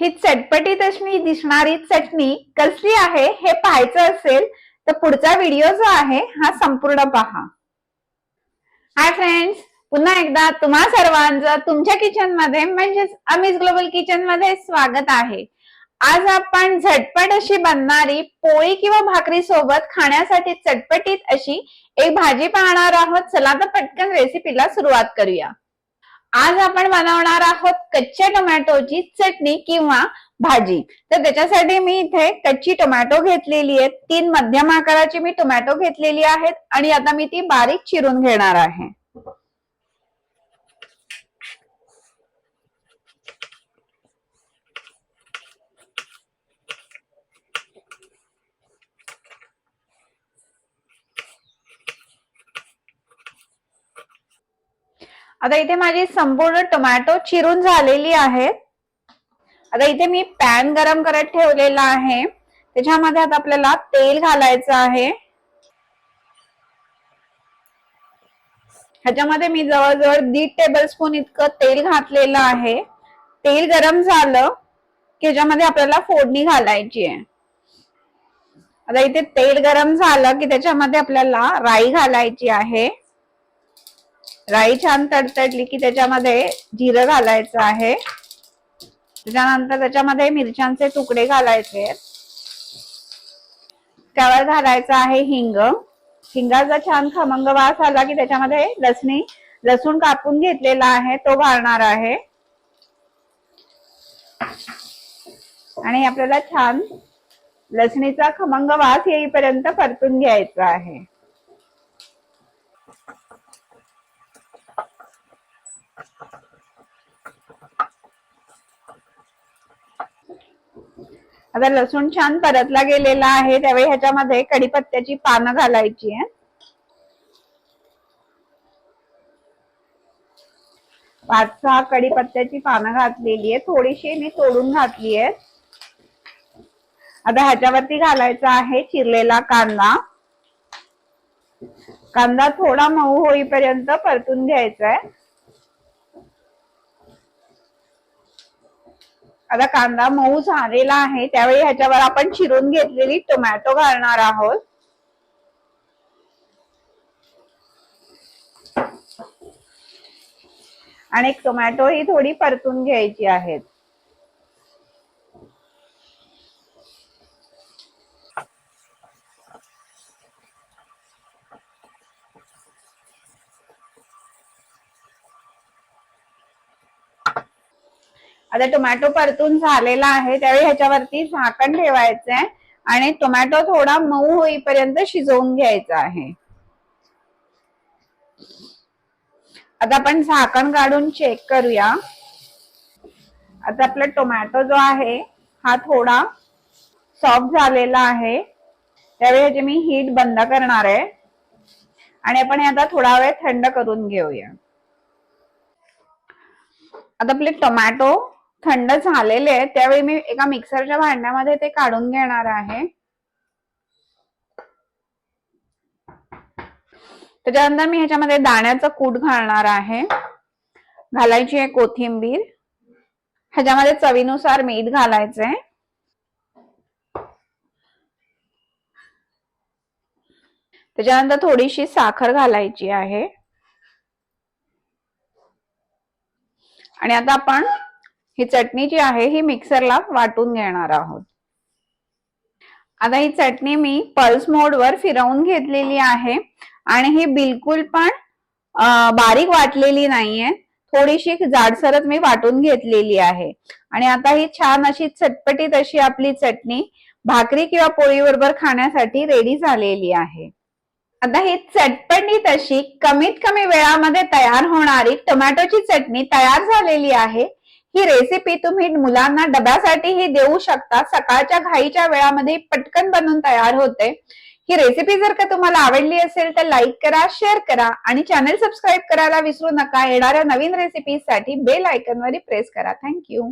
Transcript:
ही चटपटीत अशी दिसणारी चटणी कसली आहे हे पाहायचं असेल तर पुढचा व्हिडिओ जो आहे हा संपूर्ण पहा. हाय फ्रेंड्स पुन्हा एकदा तुम्हा सर्वांचं तुमच्या किचनमध्ये म्हणजेच अमित ग्लोबल किचनमध्ये स्वागत आहे. आज आपण झटपट अशी बनणारी पोळी किंवा भाकरी सोबत खाण्यासाठी चटपटीत अशी एक भाजी पाहणार आहोत. चला तर पटकन रेसिपीला सुरुवात करूया. आज आपण बनवणार आहोत कच्च्या टोमॅटोची चटणी किंवा भाजी. तर त्याच्यासाठी मी इथे कच्ची टोमॅटो घेतलेली आहे तीन मध्यम आकाराची मी टोमॅटो घेतलेली आहेत आणि आता मी ती बारीक चिरून घेणार आहे. आता इथे माझी संपूर्ण टोमॅटो चिरून झालेली आहे. आता इथे मी पॅन गरम करत ठेवलेला आहे. त्याच्यामध्ये आता आपल्याला तेल घालायचं आहे. ह्याच्यामध्ये मी जवळजवळ दीड टेबल स्पून इतकं तेल घातलेलं आहे. तेल गरम झालं की ह्याच्यामध्ये आपल्याला फोडणी घालायची आहे. आता इथे तेल गरम झालं की त्याच्यामध्ये आपल्याला राई घालायची आहे. राई छान तडतडली की त्याच्यामध्ये जिरं घालायचं आहे. त्याच्यानंतर त्याच्यामध्ये मिरच्यांचे तुकडे घालायचे. त्यावर घालायचं आहे हिंग. हिंगाचा छान खमंग वास आला की त्याच्यामध्ये लसणी लसूण कापून घेतलेला आहे तो घालणार आहे. आणि आपल्याला छान लसणीचा खमंग वास येईपर्यंत परतून घ्यायचा आहे. आता लसूण छान परतला गेलेला आहे. त्यावेळी ह्याच्यामध्ये कढीपत्त्याची पानं घालायची आहे. पाच सहा कढीपत्त्याची पानं घातलेली आहे. थोडीशी मी तोडून घातली आहे. आता ह्याच्यावरती घालायचा आहे चिरलेला कांदा. कांदा थोडा मऊ होईपर्यंत परतून घ्यायचा आहे. आता कांदा मऊ झालेला आहे त्यावेळी ह्याच्यावर आपण चिरून घेतलेली टोमॅटो घालणार आहोत. आणि टोमॅटो ही थोडी परतून घ्यायची आहेत. आता टोमॅटो परतून झालेला आहे त्यावेळी ह्याच्यावरती झाकण ठेवायचं आहे आणि टोमॅटो थोडा मऊ होईपर्यंत शिजवून घ्यायचा आहे. आता आपण झाकण काढून चेक करूया. आता आपला टोमॅटो जो आहे हा थोडा सॉफ्ट झालेला आहे. त्यावेळी ह्याची मी हीट बंद करणार आहे. आणि आपण हे आता थोडा वेळ थंड करून घेऊया. आता आपले टोमॅटो थंड झालेले आहेत त्यावेळी मी एका मिक्सरच्या भांड्यामध्ये ते काढून घेणार आहे. त्याच्यानंतर मी ह्याच्यामध्ये दाण्याचं कूट घालणार आहे. घालायची आहे कोथिंबीर. ह्याच्यामध्ये चवीनुसार मीठ घालायचंय त्याच्यानंतर थोडीशी साखर घालायची आहे. आणि आता आपण ही चटणी जी आहे ही मिक्सरला वाटून घेणार आहोत. आता ही चटणी मी पल्स मोडवर फिरवून घेतलेली आहे आणि ही बिलकुल पण बारीक वाटलेली नाहीये. थोडीशी जाडसरच मी वाटून घेतलेली आहे. आणि आता ही छान अशी चटपटीत अशी आपली चटणी भाकरी किंवा पोळी बरोबर खाण्यासाठी रेडी झालेली आहे. आता ही चटपटीत अशी कमीत कमी वेळामध्ये तयार होणारी टोमॅटोची चटणी तयार झालेली आहे. ही रेसिपी तुम्ही मुलांना डब्यासाठीही देऊ शकता. सकाळच्या घाईच्या वेळामध्ये पटकन बनून तयार होते. ही रेसिपी जर का तुम्हाला आवडली असेल तर लाईक करा शेअर करा आणि चॅनल सबस्क्राईब करायला विसरू नका. येणाऱ्या नवीन रेसिपीसाठी बेल आयकॉनवर प्रेस करा. Thank you